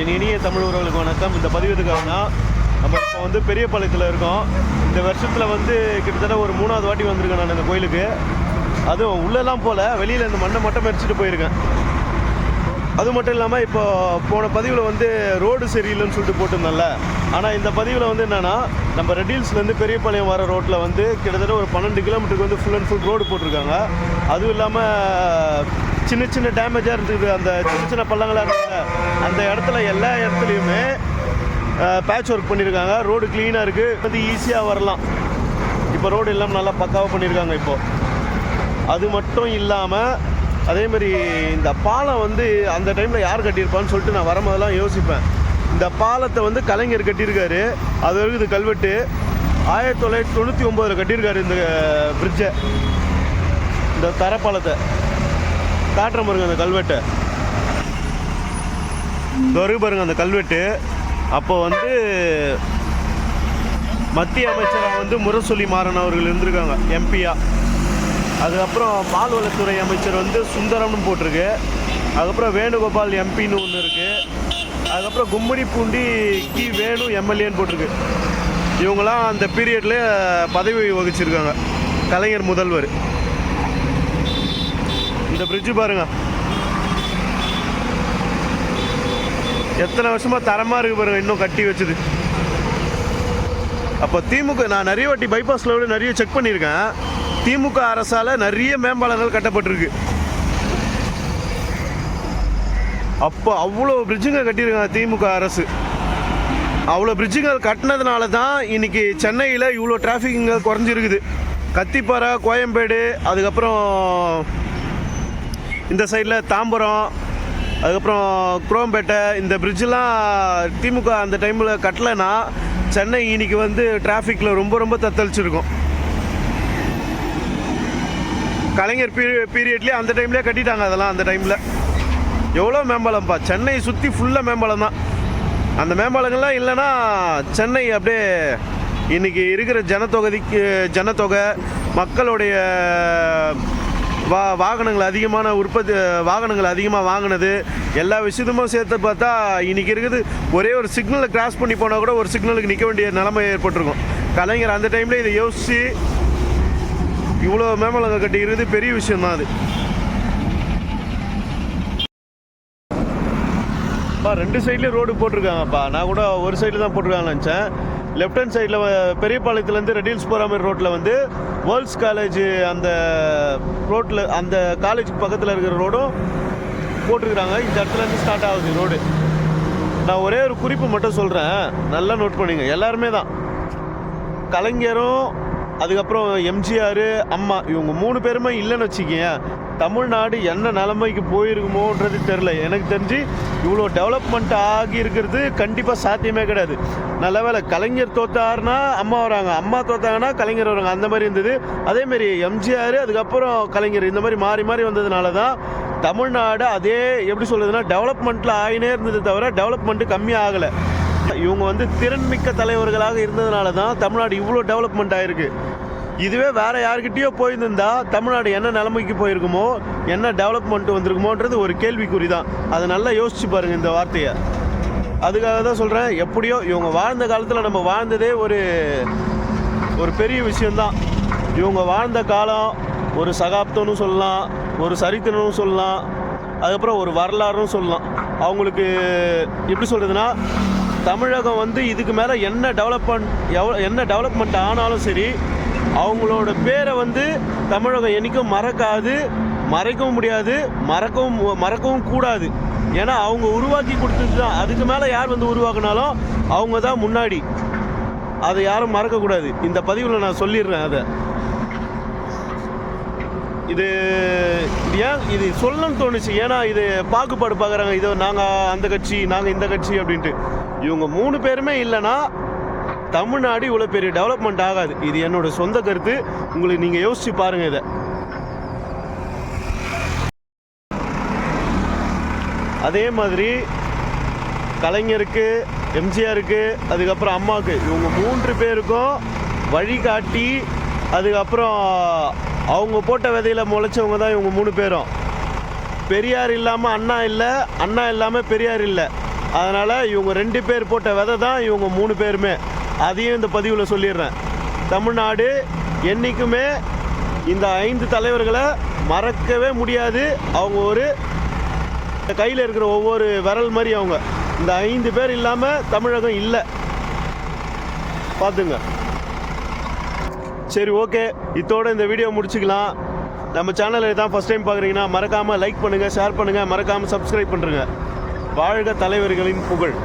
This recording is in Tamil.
என் இனிய தமிழ் உறவுகளுக்கு வணக்கம். இந்த பதிவு எதுக்காகனா நம்ம இப்போ வந்து பெரியபாளையத்தில் இருக்கோம். இந்த வருஷத்தில் வந்து கிட்டத்தட்ட ஒரு மூணாவது வாட்டி வந்திருக்கேன் நான் இந்த கோயிலுக்கு. அதுவும் உள்ளெல்லாம் போல் வெளியில் இந்த மண்ணை மட்டும் மெரிச்சிட்டு போயிருக்கேன். அது மட்டும் இல்லாமல் இப்போ போன பதிவில் வந்து ரோடு சரியில்லைன்னு சொல்லிட்டு போட்டிருந்தேன்ல. ஆனால் இந்த பதிவில் வந்து என்னென்னா நம்ம ரெட்டில்ஸ்லேருந்து பெரியபாளையம் வர ரோட்டில் வந்து கிட்டத்தட்ட ஒரு பன்னெண்டு கிலோமீட்டருக்கு வந்து ஃபுல் அண்ட் ஃபுல் ரோடு போட்டிருக்காங்க. அதுவும் இல்லாமல் சின்ன சின்ன டேமேஜாக இருந்தது. அந்த சின்ன சின்ன பள்ளங்களாக இருந்தது அந்த இடத்துல எல்லா இடத்துலையுமே பேட்ச் ஒர்க் பண்ணியிருக்காங்க ரோடு க்ளீனாக இருக்குது வந்து ஈஸியாக வரலாம். இப்போ ரோடு எல்லாம் நல்லா பக்காவாக பண்ணியிருக்காங்க இப்போது அது மட்டும் இல்லாமல் அதே மாதிரி இந்த பாலம் வந்து அந்த டைமில் யார் கட்டியிருப்பான்னு சொல்லிட்டு நான் வரும்போதெல்லாம் யோசிப்பேன். இந்த பாலத்தை வந்து கலைஞர் கட்டியிருக்காரு. அது வரைக்கும் இது கல்வெட்டு. ஆயிரத்தி தொள்ளாயிரத்தி தொண்ணூற்றி ஒம்போதில் கட்டியிருக்காரு இந்த பிரிட்ஜை இந்த தரப்பாலத்தை. காட்டுற பாருங்க அந்த கல்வெட்டை. தொரு பாருங்க அந்த கல்வெட்டு. அப்போ வந்து மத்திய அமைச்சராக வந்து முரசொலி மாறன் அவர்கள் இருந்திருக்காங்க எம்பியா. அதுக்கப்புறம் பால்வளத்துறை அமைச்சர் வந்து சுந்தரம்னு போட்டிருக்கு. அதுக்கப்புறம் வேணுகோபால் எம்பின்னு ஒன்று இருக்குது அதுக்கப்புறம் கும்மிடி பூண்டி கி. வேணு எம்எல்ஏன்னு போட்டிருக்கு. இவங்களாம் அந்த பீரியட்ல பதவி வகிச்சிருக்காங்க. கலைஞர் முதல்வர். இந்த பிரிட்ஜு பாருங்க. எத்தனை வருஷமா தரமா இருக்கு பாருங்க இன்னும் கட்டி வச்சது. அப்போ திமுக நான் நிறைய வாட்டி பைபாஸ்ல விட நிறைய செக் பண்ணியிருக்கேன். திமுக அரசால நிறைய மேம்பாலங்கள் கட்டப்பட்டிருக்கு. அப்போ அவ்வளோ பிரிட்ஜுங்க கட்டியிருக்காங்க திமுக அரசு. அவ்வளோ பிரிட்ஜுங்க கட்டினதுனால தான் இன்னைக்கு சென்னையில் இவ்வளோ டிராஃபிக்குங்க குறைஞ்சிருக்குது. கத்திப்பாறை கோயம்பேடு அதுக்கப்புறம் இந்த சைடில் தாம்பரம் அதுக்கப்புறம் குரோம்பேட்டை இந்த பிரிட்ஜெலாம் திமுக அந்த டைமில் கட்டலைன்னா சென்னை இன்னைக்கு வந்து டிராஃபிக்கில் ரொம்ப ரொம்ப தத்தளிச்சிருக்கும். கலைஞர் பீரிய பீரியட்லேயே அந்த டைம்லேயே கட்டிட்டாங்க அதெல்லாம் அந்த டைமில் எவ்வளோ மேம்பாலம்ப்பா. சென்னை சுற்றி ஃபுல்லாக மேம்பாலம் தான். அந்த மேம்பாலங்கள்லாம் இல்லைன்னா சென்னை அப்படியே இன்னைக்கு இருக்கிற ஜனத்தொகைக்கு ஜனத்தொகை மக்களுடைய வா வாகனங்கள் அதிகமான உற்பத்தி வாகனங்கள் அதிகமாக வாங்கினது. எல்லா விஷயத்துமும் சேர்த்து பார்த்தா இன்றைக்கி இருக்குது ஒரே ஒரு சிக்னலை கிராஸ் பண்ணி போனால் கூட ஒரு சிக்னலுக்கு நிற்க வேண்டிய நிலைமை ஏற்பட்டிருக்கும். கலைஞர் அந்த டைமில் இதை யோசித்து இவ்வளோ மேம்பலங்க கட்டிக்கிறது பெரிய விஷயம் தான் அது. அப்பா ரெண்டு சைட்லேயும் ரோடு போட்டிருக்காங்கப்பா. நான் கூட ஒரு சைடில் தான் போட்டிருக்காங்கன்னு நினச்சேன். லெஃப்ட் ஹேண்ட் சைடில் பெரியபாளையத்துலேருந்து ரெடில்ஸ் போகிற மாதிரி ரோட்டில் வந்து வேர்ல்ட்ஸ் காலேஜ் அந்த ரோட்டில் அந்த காலேஜுக்கு பக்கத்தில் இருக்கிற ரோடும் போட்டிருக்கிறாங்க இந்த இடத்துல இருந்து ஸ்டார்ட் ஆகுது ரோடு நான் ஒரே ஒரு குறிப்பு மட்டும் சொல்கிறேன் நல்லா நோட் பண்ணிங்க. எல்லாருமே தான். கலைஞரும் அதுக்கப்புறம் எம்ஜிஆர் அம்மா இவங்க மூணு பேருமே இல்லைன்னு வச்சுக்கேன் தமிழ்நாடு என்ன நிலைமைக்கு போயிருக்குமோன்றது தெரில எனக்கு தெரிஞ்சு இவ்வளோ டெவலப்மெண்ட் ஆகி இருக்கிறது கண்டிப்பாக சாத்தியமே கிடையாது. நல்ல வேலை கலைஞர் தோத்தாருன்னா அம்மா வராங்க. அம்மா தோத்தாங்கன்னா கலைஞர் வராங்க அந்த மாதிரி இருந்தது. அதேமாரி எம்ஜிஆர் அதுக்கப்புறம் கலைஞர். இந்த மாதிரி மாறி மாறி வந்ததுனால தான் தமிழ்நாடு அதே எப்படி சொல்கிறதுனா டெவலப்மெண்ட்டில் ஆகினே இருந்தது தவிர டெவலப்மெண்ட்டு கம்மி ஆகலை. இவங்க வந்து திறன்மிக்க தலைவர்களாக இருந்ததுனால தான் தமிழ்நாடு இவ்வளோ டெவலப்மெண்ட் ஆயிருக்கு. இதுவே வேறு யாருக்கிட்டேயோ போயிருந்தா தமிழ்நாடு என்ன நிலைமைக்கு போயிருக்குமோ என்ன டெவலப்மெண்ட் வந்திருக்குமோன்றது ஒரு கேள்விக்குறி தான் அதை நல்லா யோசிச்சு பாருங்க இந்த வார்த்தையை. அதுக்காக தான் சொல்கிறேன் எப்படியோ இவங்க வாழ்ந்த காலத்தில் நம்ம வாழ்ந்ததே ஒரு ஒரு பெரிய விஷயந்தான் இவங்க வாழ்ந்த காலம் ஒரு சகாப்தம்னு சொல்லலாம் ஒரு சரித்திரம்னு சொல்லலாம் அதுக்கப்புறம் ஒரு வரலாறுன்னு சொல்லலாம். அவங்களுக்கு எப்படி சொல்கிறதுனா தமிழகம் வந்து இதுக்கு மேலே என்ன டெவலப்மெண்ட் எவ்வளோ என்ன டெவலப்மெண்ட் ஆனாலும் சரி அவங்களோட பேரை வந்து தமிழகம் என்றைக்கும் மறக்காது மறைக்கவும் முடியாது மறக்கவும் மறக்கவும் கூடாது. ஏன்னா அவங்க உருவாக்கி கொடுத்துட்டு தான். அதுக்கு மேலே யார் வந்து உருவாக்குனாலும் அவங்க தான் முன்னாடி. அதை யாரும் மறக்கக்கூடாது. இந்த பதிவில் நான் சொல்லிடுறேன் அதை. இது இது ஏன் இது சொல்லணும்னு தோணுச்சு. ஏன்னா இது பாகுபாடு பார்க்குறாங்க. இதை நாங்கள் அந்த கட்சி நாங்கள் இந்த கட்சி அப்படின்ட்டு. இவங்க மூணு பேருமே இல்லைன்னா தமிழ்நாடு இவ்வளோ பெரிய டெவலப்மெண்ட் ஆகாது. இது என்னோட சொந்த கருத்து. உங்களுக்கு நீங்கள் யோசிச்சு பாருங்க இதை. அதே மாதிரி கலைஞருக்கு எம்ஜிஆருக்கு அதுக்கப்புறம் அம்மாவுக்கு இவங்க மூன்று பேருக்கும் வழிகாட்டி அதுக்கப்புறம் அவங்க போட்ட விதையில் முளைச்சவங்க தான் இவங்க மூணு பேரும். பெரியார் இல்லாமல் அண்ணா இல்லை அண்ணா இல்லாமல் பெரியார் இல்லை. அதனால் இவங்க ரெண்டு பேர் போட்ட விதை தான் இவங்க மூணு பேருமே. அதையும் இந்த பதிவில் சொல்லிடுறேன். தமிழ்நாடு என்றைக்குமே இந்த ஐந்து தலைவர்களை மறக்கவே முடியாது. அவங்க ஒரு கையில் இருக்கிற ஒவ்வொரு விரல் மாதிரி அவங்க. இந்த ஐந்து பேர் இல்லாமல் தமிழகம் இல்லை. பார்த்துங்க. சரி ஓகே. இதோட இந்த வீடியோ முடிச்சுக்கலாம். நம்ம சேனலை தான் ஃபஸ்ட் டைம் பார்க்குறீங்கன்னா மறக்காமல் லைக் பண்ணுங்கள் ஷேர் பண்ணுங்கள் மறக்காமல் சப்ஸ்கிரைப் பண்ணுறேங்க வாழ்க தலைவர்களின் புகழ்.